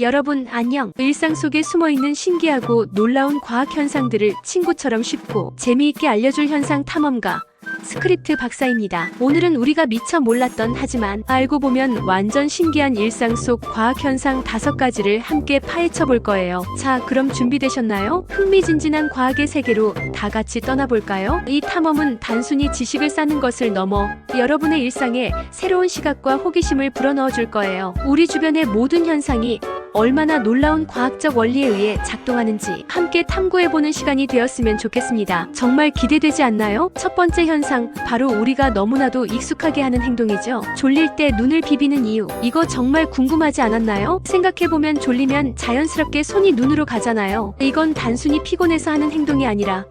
여러분 안녕. 일상 속에 숨어있는 신기하고 놀라운 과학 현상들을 친구처럼 쉽고 재미있게 알려줄 현상 탐험가 스크립트 박사입니다. 오늘은 우리가 미처 몰랐던 하지만 알고 보면 완전 신기한 일상 속 과학 현상 다섯 가지를 함께 파헤쳐 볼 거예요. 자, 그럼 준비되셨나요? 흥미진진한 과학의 세계로 다 같이 떠나볼까요? 이 탐험은 단순히 지식을 쌓는 것을 넘어 여러분의 일상에 새로운 시각과 호기심을 불어넣어 줄 거예요. 우리 주변의 모든 현상이 얼마나 놀라운 과학적 원리에 의해 작동하는지 함께 탐구해보는 시간이 되었으면 좋겠습니다. 정말 기대되지 않나요? 첫 번째 현상, 바로 우리가 너무나도 익숙하게 하는 행동이죠. 졸릴 때 눈을 비비는 이유, 이거 정말 궁금하지 않았나요? 생각해보면 졸리면 자연스럽게 손이 눈으로 가잖아요. 이건 단순히 피곤해서 하는 행동이 아니라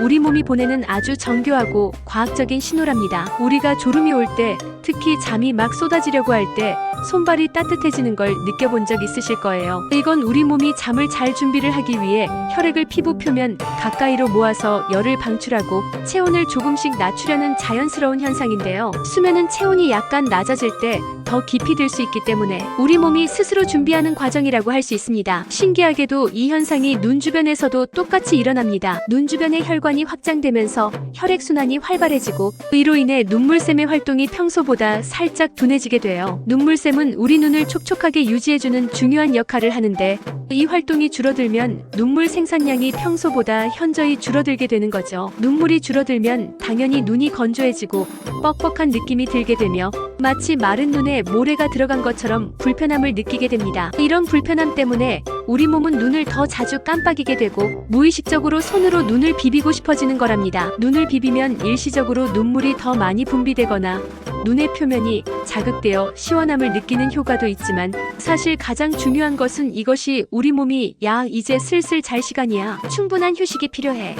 우리 몸이 보내는 아주 정교하고 과학적인 신호랍니다. 우리가 졸음이 올 때, 특히 잠이 막 쏟아지려고 할 때, 손발이 따뜻해지는 걸 느껴본 적 있으실 거예요. 이건 우리 몸이 잠을 잘 준비를 하기 위해 혈액을 피부 표면 가까이로 모아서 열을 방출하고 체온을 조금씩 낮추려는 자연스러운 현상인데요. 수면은 체온이 약간 낮아질 때 더 깊이 들 수 있기 때문에 우리 몸이 스스로 준비하는 과정이라고 할 수 있습니다. 신기하게도 이 현상이 눈 주변에서도 똑같이 일어납니다. 눈 주변의 혈관이 확장되면서 혈액순환이 활발해지고 이로 인해 눈물샘의 활동이 평소보다 살짝 둔해지게 돼요. 눈물샘은 우리 눈을 촉촉하게 유지해주는 중요한 역할을 하는데 이 활동이 줄어들면 눈물 생산량이 평소보다 현저히 줄어들게 되는 거죠. 눈물이 줄어들면 당연히 눈이 건조해지고 뻑뻑한 느낌이 들게 되며 마치 마른 눈에 모래가 들어간 것처럼 불편함을 느끼게 됩니다. 이런 불편함 때문에 우리 몸은 눈을 더 자주 깜빡이게 되고 무의식적으로 손으로 눈을 비비고 싶어지는 거랍니다. 눈을 비비면 일시적으로 눈물이 더 많이 분비되거나 눈의 표면이 자극되어 시원함을 느끼는 효과도 있지만 사실 가장 중요한 것은 이것이 우리 몸이 야 이제 슬슬 잘 시간이야 충분한 휴식이 필요해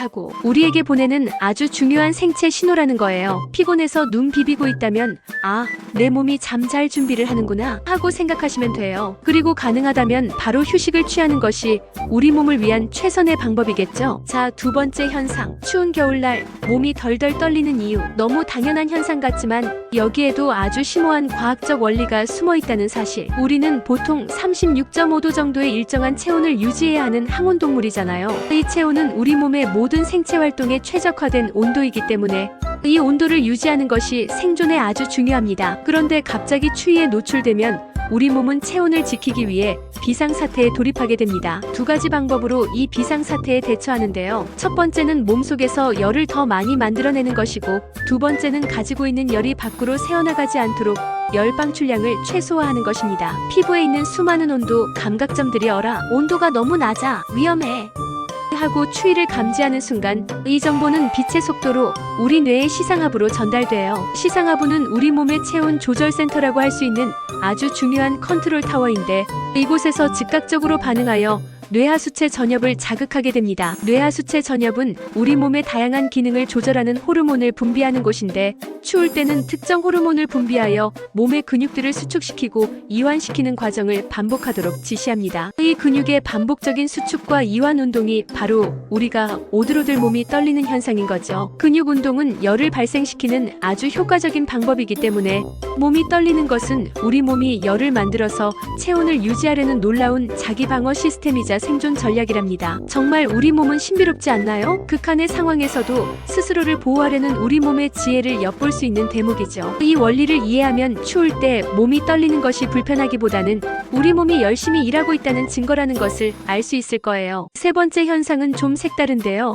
하고 우리에게 보내는 아주 중요한 생체 신호라는 거예요. 피곤해서 눈 비비고 있다면 아, 내 몸이 잠잘 준비를 하는구나 하고 생각하시면 돼요. 그리고 가능하다면 바로 휴식을 취하는 것이 우리 몸을 위한 최선의 방법이겠죠. 자, 두 번째 현상. 추운 겨울날 몸이 덜덜 떨리는 이유. 너무 당연한 현상 같지만 여기에도 아주 심오한 과학적 원리가 숨어 있다는 사실. 우리는 보통 36.5도 정도의 일정한 체온을 유지해야 하는 항온 동물이잖아요. 이 체온은 우리 몸의 모든 생체 활동에 최적화된 온도이기 때문에 이 온도를 유지하는 것이 생존에 아주 중요합니다. 그런데 갑자기 추위에 노출되면 우리 몸은 체온을 지키기 위해 비상사태에 돌입하게 됩니다. 두 가지 방법으로 이 비상사태에 대처하는데요. 첫 번째는 몸속에서 열을 더 많이 만들어내는 것이고, 두 번째는 가지고 있는 열이 밖으로 새어나가지 않도록 열 방출량을 최소화하는 것입니다. 피부에 있는 수많은 온도 감각점들이 어라, 온도가 너무 낮아, 위험해. 하고 추위를 감지하는 순간 이 정보는 빛의 속도로 우리 뇌의 시상하부로 전달돼요. 시상하부는 우리 몸의 체온 조절 센터라고 할 수 있는 아주 중요한 컨트롤 타워인데 이곳에서 즉각적으로 반응하여 뇌하수체 전엽을 자극하게 됩니다. 뇌하수체 전엽은 우리 몸의 다양한 기능을 조절하는 호르몬을 분비하는 곳인데 추울 때는 특정 호르몬을 분비하여 몸의 근육들을 수축시키고 이완시키는 과정을 반복하도록 지시합니다. 이 근육의 반복적인 수축과 이완 운동이 바로 우리가 오들오들 몸이 떨리는 현상인 거죠. 근육 운동은 열을 발생시키는 아주 효과적인 방법이기 때문에 몸이 떨리는 것은 우리 몸이 열을 만들어서 체온을 유지하려는 놀라운 자기 방어 시스템이자 생존 전략이랍니다. 정말 우리 몸은 신비롭지 않나요? 극한의 상황에서도 스스로를 보호하려는 우리 몸의 지혜를 엿볼 수 있는 대목이죠. 이 원리를 이해하면 추울 때 몸이 떨리는 것이 불편하기보다는 우리 몸이 열심히 일하고 있다는 증거라는 것을 알 수 있을 거예요. 세 번째 현상은 좀 색다른데요.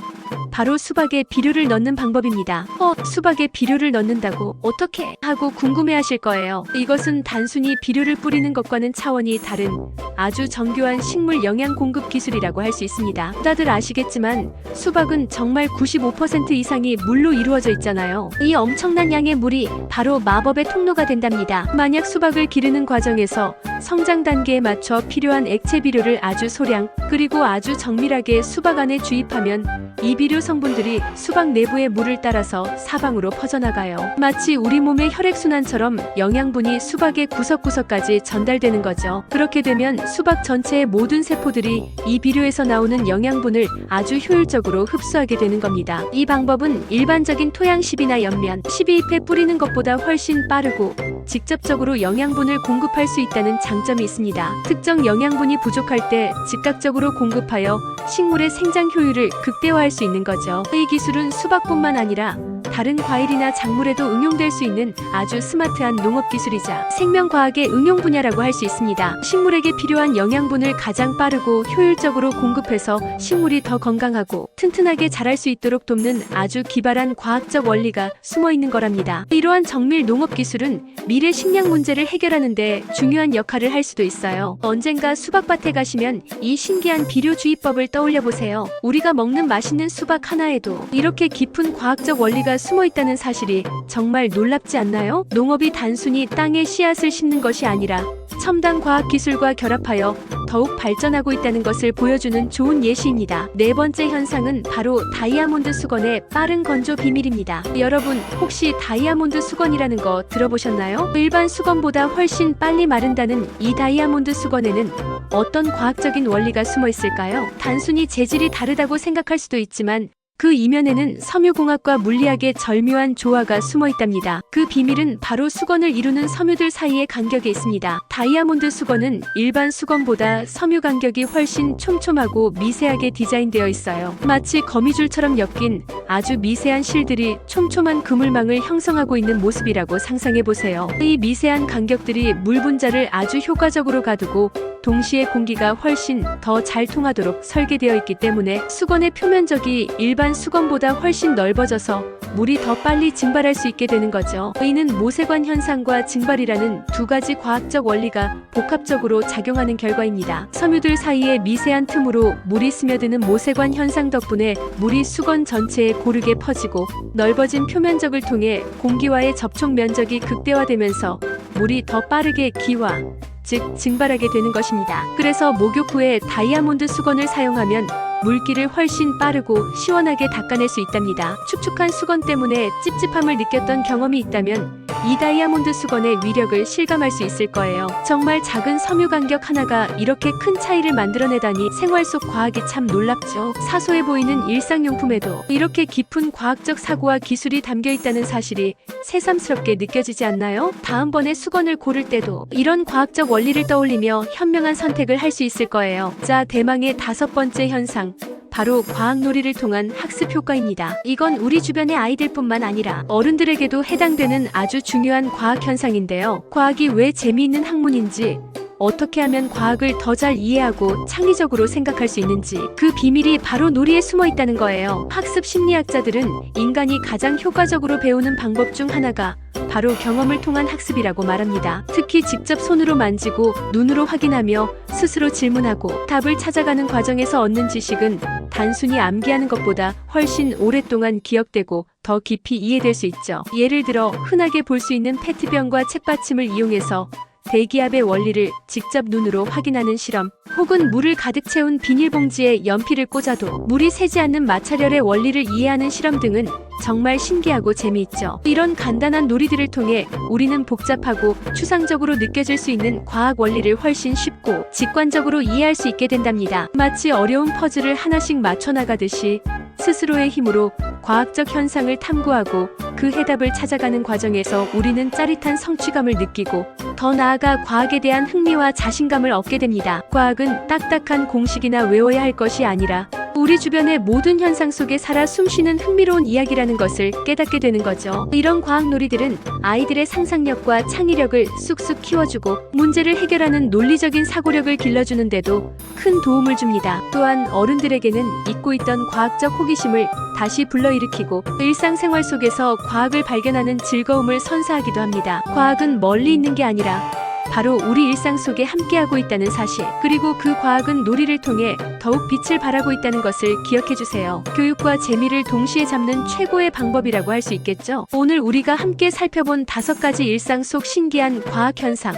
바로 수박에 비료를 넣는 방법입니다. 어, 수박에 비료를 넣는다고 어떻게 하고 궁금해 하실 거예요. 이것은 단순히 비료를 뿌리는 것과는 차원이 다른 아주 정교한 식물 영양 공급 기술이라고 할 수 있습니다. 다들 아시겠지만 수박은 정말 95% 이상이 물로 이루어져 있잖아요. 이 엄청난 양의 물이 바로 마법의 통로가 된답니다. 만약 수박을 기르는 과정에서 성장 단계에 맞춰 필요한 액체 비료를 아주 소량 그리고 아주 정밀하게 수박 안에 주입하면 이 비료 성분들이 수박 내부의 물을 따라서 사방으로 퍼져나가요. 마치 우리 몸의 혈액순환처럼 영양분이 수박의 구석구석까지 전달되는 거죠. 그렇게 되면 수박 전체의 모든 세포들이 이 비료에서 나오는 영양분을 아주 효율적으로 흡수하게 되는 겁니다. 이 방법은 일반적인 토양 10이나 연면 12잎에 뿌리는 것보다 훨씬 빠르고 직접적으로 영양분을 공급할 수 있다는 장점이 있습니다. 특정 영양분이 부족할 때 즉각적으로 공급하여 식물의 생장 효율을 극대화할 수 있는 거죠. 이 기술은 수박뿐만 아니라 다른 과일이나 작물에도 응용될 수 있는 아주 스마트한 농업 기술이자 생명과학의 응용 분야라고 할 수 있습니다. 식물에게 필요한 영양분을 가장 빠르고 효율적으로 공급해서 식물이 더 건강하고 튼튼하게 자랄 수 있도록 돕는 아주 기발한 과학적 원리가 숨어 있는 거랍니다. 이러한 정밀 농업 기술은 미래 식량 문제를 해결하는데 중요한 역할을 할 수도 있어요. 언젠가 수박밭에 가시면 이 신기한 비료 주의법을 떠올려 보세요. 우리가 먹는 맛있는 수박 하나에도 이렇게 깊은 과학적 원리가 숨어 있다는 사실이 정말 놀랍지 않나요? 농업이 단순히 땅에 씨앗을 심는 것이 아니라 첨단 과학 기술과 결합하여 더욱 발전하고 있다는 것을 보여주는 좋은 예시입니다. 네 번째 현상은 바로 다이아몬드 수건의 빠른 건조 비밀입니다. 여러분, 혹시 다이아몬드 수건이라는 거 들어보셨나요? 일반 수건보다 훨씬 빨리 마른다는 이 다이아몬드 수건에는 어떤 과학적인 원리가 숨어 있을까요? 단순히 재질이 다르다고 생각할 수도 있지만 그 이면에는 섬유공학과 물리학의 절묘한 조화가 숨어 있답니다. 그 비밀은 바로 수건을 이루는 섬유들 사이의 간격에 있습니다. 다이아몬드 수건은 일반 수건보다 섬유 간격이 훨씬 촘촘하고 미세하게 디자인되어 있어요. 마치 거미줄처럼 엮인 아주 미세한 실들이 촘촘한 그물망을 형성하고 있는 모습이라고 상상해 보세요. 이 미세한 간격들이 물 분자를 아주 효과적으로 가두고 동시에 공기가 훨씬 더 잘 통하도록 설계되어 있기 때문에 수건의 표면적이 일반 수건보다 훨씬 넓어져서 물이 더 빨리 증발할 수 있게 되는 거죠. 이는 모세관 현상과 증발이라는 두 가지 과학적 원리가 복합적으로 작용하는 결과입니다. 섬유들 사이의 미세한 틈으로 물이 스며드는 모세관 현상 덕분에 물이 수건 전체에 고르게 퍼지고 넓어진 표면적을 통해 공기와의 접촉 면적이 극대화되면서 물이 더 빠르게 기화, 즉 증발하게 되는 것입니다. 그래서 목욕 후에 다이아몬드 수건을 사용하면 물기를 훨씬 빠르고 시원하게 닦아낼 수 있답니다. 축축한 수건 때문에 찝찝함을 느꼈던 경험이 있다면 이 다이아몬드 수건의 위력을 실감할 수 있을 거예요. 정말 작은 섬유 간격 하나가 이렇게 큰 차이를 만들어내다니 생활 속 과학이 참 놀랍죠. 사소해 보이는 일상용품에도 이렇게 깊은 과학적 사고와 기술이 담겨 있다는 사실이 새삼스럽게 느껴지지 않나요? 다음번에 수건을 고를 때도 이런 과학적 원리를 떠올리며 현명한 선택을 할 수 있을 거예요. 자, 대망의 다섯 번째 현상. 바로 과학놀이를 통한 학습 효과입니다. 이건 우리 주변의 아이들뿐만 아니라 어른들에게도 해당되는 아주 중요한 과학 현상인데요. 과학이 왜 재미있는 학문인지 어떻게 하면 과학을 더 잘 이해하고 창의적으로 생각할 수 있는지 그 비밀이 바로 놀이에 숨어 있다는 거예요. 학습 심리학자들은 인간이 가장 효과적으로 배우는 방법 중 하나가 바로 경험을 통한 학습이라고 말합니다. 특히 직접 손으로 만지고 눈으로 확인하며 스스로 질문하고 답을 찾아가는 과정에서 얻는 지식은 단순히 암기하는 것보다 훨씬 오랫동안 기억되고 더 깊이 이해될 수 있죠. 예를 들어 흔하게 볼 수 있는 페트병과 책받침을 이용해서 대기압의 원리를 직접 눈으로 확인하는 실험, 혹은 물을 가득 채운 비닐봉지에 연필을 꽂아도 물이 새지 않는 마찰열의 원리를 이해하는 실험 등은 정말 신기하고 재미있죠. 이런 간단한 놀이들을 통해 우리는 복잡하고 추상적으로 느껴질 수 있는 과학 원리를 훨씬 쉽고 직관적으로 이해할 수 있게 된답니다. 마치 어려운 퍼즐을 하나씩 맞춰 나가듯이 스스로의 힘으로 과학적 현상을 탐구하고 그 해답을 찾아가는 과정에서 우리는 짜릿한 성취감을 느끼고 더 나아가 과학에 대한 흥미와 자신감을 얻게 됩니다. 과학은 딱딱한 공식이나 외워야 할 것이 아니라 우리 주변의 모든 현상 속에 살아 숨쉬는 흥미로운 이야기라는 것을 깨닫게 되는 거죠. 이런 과학 놀이들은 아이들의 상상력과 창의력을 쑥쑥 키워주고 문제를 해결하는 논리적인 사고력을 길러주는데도 큰 도움을 줍니다. 또한 어른들에게는 잊고 있던 과학적 호기심을 다시 불러일으키고 일상생활 속에서 과학을 발견하는 즐거움을 선사하기도 합니다. 과학은 멀리 있는 게 아니라 바로 우리 일상 속에 함께하고 있다는 사실, 그리고 그 과학은 놀이를 통해 더욱 빛을 발하고 있다는 것을 기억해 주세요. 교육과 재미를 동시에 잡는 최고의 방법이라고 할 수 있겠죠? 오늘 우리가 함께 살펴본 다섯 가지 일상 속 신기한 과학 현상.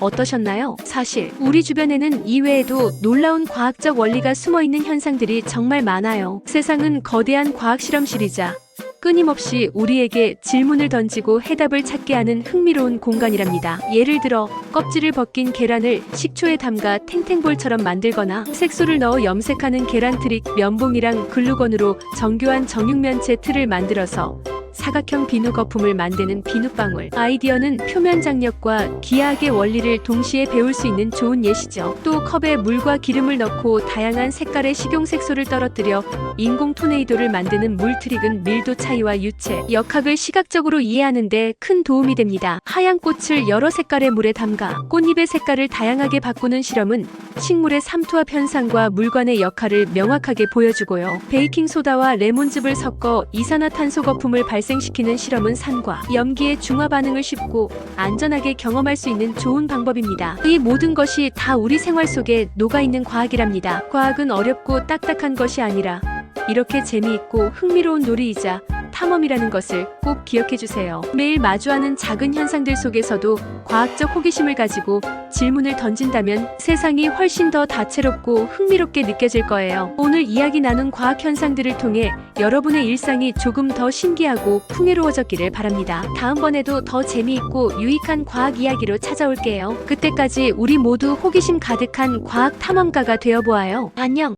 어떠셨나요? 사실 우리 주변에는 이외에도 놀라운 과학적 원리가 숨어 있는 현상들이 정말 많아요. 세상은 거대한 과학 실험실이자 끊임없이 우리에게 질문을 던지고 해답을 찾게 하는 흥미로운 공간이랍니다. 예를 들어 껍질을 벗긴 계란을 식초에 담가 탱탱볼처럼 만들거나 색소를 넣어 염색하는 계란 트릭 면봉이랑 글루건으로 정교한 정육면체 틀을 만들어서 사각형 비누 거품을 만드는 비누방울. 아이디어는 표면 장력과 기하학의 원리를 동시에 배울 수 있는 좋은 예시죠. 또 컵에 물과 기름을 넣고 다양한 색깔의 식용색소를 떨어뜨려 인공 토네이도를 만드는 물 트릭은 밀도 차이와 유체, 역학을 시각적으로 이해하는데 큰 도움이 됩니다. 하얀 꽃을 여러 색깔의 물에 담가 꽃잎의 색깔을 다양하게 바꾸는 실험은 식물의 삼투압 현상과 물관의 역할을 명확하게 보여주고요. 베이킹 소다와 레몬즙을 섞어 이산화탄소 거품을 발생시키는 실험은 산과 염기의 중화 반응을 쉽고 안전하게 경험할 수 있는 좋은 방법입니다. 이 모든 것이 다 우리 생활 속에 녹아 있는 과학이랍니다. 과학은 어렵고 딱딱한 것이 아니라 이렇게 재미있고 흥미로운 놀이이자 탐험이라는 것을 꼭 기억해 주세요. 매일 마주하는 작은 현상들 속에서도 과학적 호기심을 가지고 질문을 던진다면 세상이 훨씬 더 다채롭고 흥미롭게 느껴질 거예요. 오늘 이야기 나눈 과학 현상들을 통해 여러분의 일상이 조금 더 신기하고 풍요로워졌기를 바랍니다. 다음번에도 더 재미있고 유익한 과학 이야기로 찾아올게요. 그때까지 우리 모두 호기심 가득한 과학 탐험가가 되어보아요. 안녕!